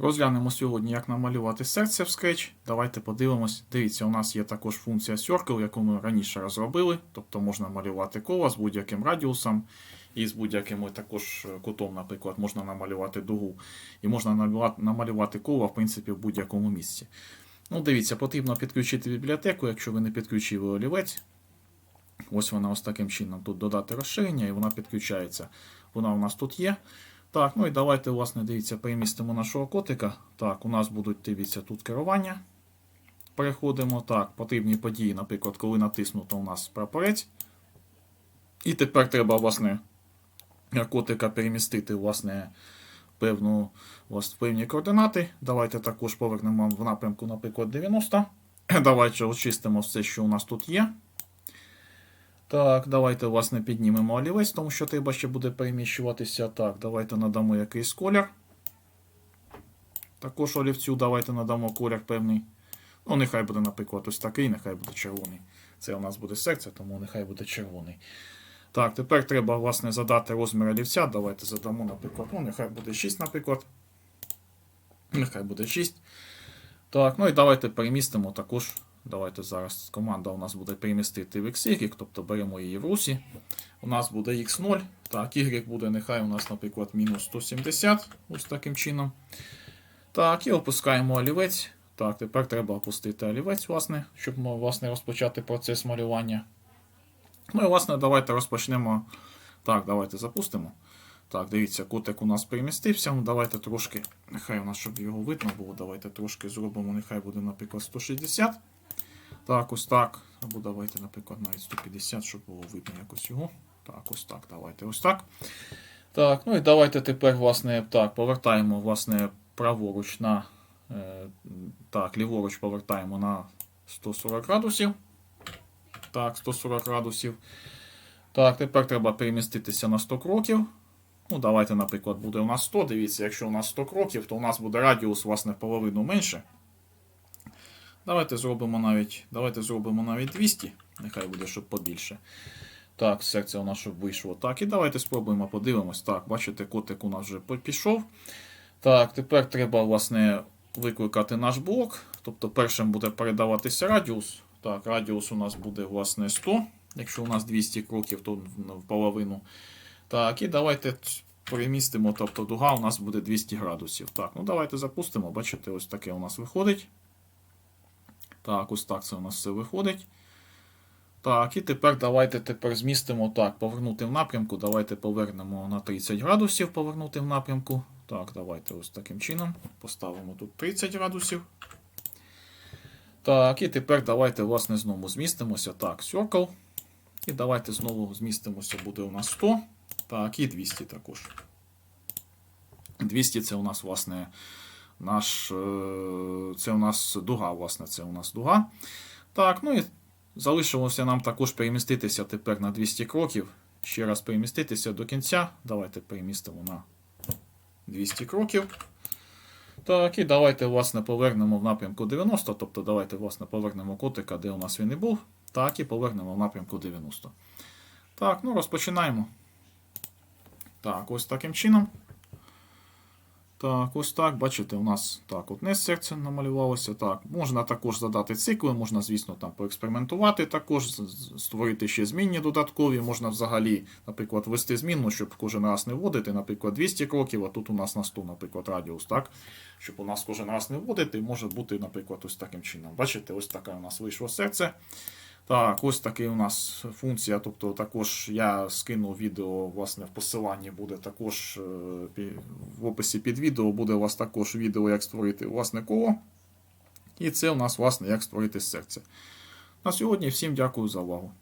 Розглянемо сьогодні, як намалювати серце в Scratch. Давайте подивимось. Дивіться, у нас є також функція Circle, яку ми раніше розробили. Тобто можна малювати коло з будь-яким радіусом і з будь-яким також кутом, наприклад, можна намалювати дугу. І можна намалювати- коло, в принципі, в будь-якому місці. Ну, дивіться, потрібно підключити бібліотеку, якщо ви не підключили олівець. Ось вона ось таким чином. Тут додати розширення, і вона підключається. Вона у нас тут є. Так, ну і давайте, власне, дивіться, перемістимо нашого котика. Так, у нас будуть, дивіться, тут керування. Переходимо. Так, потрібні події, наприклад, коли натиснуто у нас прапорець. І тепер треба, власне, котика перемістити, власне, певну, власне, певні координати. Давайте також повернемо в напрямку, наприклад, 90. Давайте очистимо все, що у нас тут є. Так, давайте, власне, піднімемо олівець, тому що треба ще буде переміщуватися. Так, давайте надамо якийсь колір. Також олівцю давайте надамо колір певний. Ну, нехай буде, наприклад, ось такий, нехай буде червоний. Це у нас буде серце, тому нехай буде червоний. Так, тепер треба, власне, задати розмір олівця. Давайте задамо, наприклад, ну, нехай буде 6, наприклад. Нехай буде 6. Так, ну і давайте перемістимо також. Давайте зараз команда у нас буде перемістити в XY, тобто беремо її в русі. У нас буде X0. Так, Y буде нехай у нас, наприклад, мінус 170, ось таким чином. Так, і опускаємо олівець. Так, тепер треба опустити олівець, власне, щоб власне, розпочати процес малювання. Ну і, власне, давайте розпочнемо. Так, давайте запустимо. Так, дивіться, кутик у нас перемістився. Ну, давайте трошки, нехай у нас, щоб його видно було, давайте трошки зробимо, нехай буде, наприклад, 160. Так, ось так. Або давайте, наприклад, навіть 150, щоб було видно якось його. Так, ось так, давайте ось так. Так, ну і давайте тепер, власне, так, повертаємо, власне, праворуч на. Е, так, ліворуч повертаємо на 140 градусів. Так, 140 градусів. Так, тепер треба переміститися на 100 кроків. Ну, давайте, наприклад, буде у нас 100. Дивіться, якщо у нас 100 кроків, то у нас буде радіус, власне, половину менше. Давайте зробимо навіть, давайте зробимо навіть 200. Нехай буде, щоб побільше. Так, серце у нас щоб вийшло. Так, і давайте спробуємо, подивимось. Так, бачите, котик у нас вже пішов. Так, тепер треба, власне, викликати наш блок. Тобто, першим буде передаватися радіус. Так, радіус у нас буде, власне, 100. Якщо у нас 200 кроків, то в половину. Так, і давайте перемістимо, тобто дуга у нас буде 200 градусів. Так, ну давайте запустимо. Бачите, ось таке у нас виходить. Так, ось так це у нас все виходить. Так, і тепер давайте тепер змістимо так, повернути в напрямку. Давайте повернемо на 30 градусів, повернути в напрямку. Так, давайте ось таким чином. Поставимо тут 30 градусів. Так, і тепер давайте, власне, знову змістимося. Так, circle. І давайте знову змістимося, буде у нас 100. Так, і 200 також. 200 це у нас, власне, наш. Це у нас дуга, власне, це у нас дуга. Так, ну і залишилося нам також переміститися тепер на 200 кроків. Ще раз переміститися до кінця. Давайте перемістимо на 200 кроків. Так, і давайте, власне, повернемо в напрямку 90. Тобто, давайте, власне, повернемо котика, де у нас він і був. Так, і повернемо в напрямку 90. Так, ну розпочинаємо. Так, ось таким чином. Так, ось так, бачите, у нас так, одне серце намалювалося. Так, можна також задати цикли, можна, звісно, там поекспериментувати, також створити ще змінні додаткові. Можна взагалі, наприклад, ввести змінну, щоб кожен раз не вводити, наприклад, 200 кроків, а тут у нас на 100, наприклад, радіус, так? Щоб у нас кожен раз не вводити, може бути, наприклад, ось таким чином. Бачите, ось таке у нас вийшло серце. Так, ось такий у нас функція. Тобто також я скину відео, власне, в посиланні буде також е, в описі під відео буде у вас також відео, як створити власне коло. І це у нас, власне, як створити серце. На сьогодні всім дякую за увагу.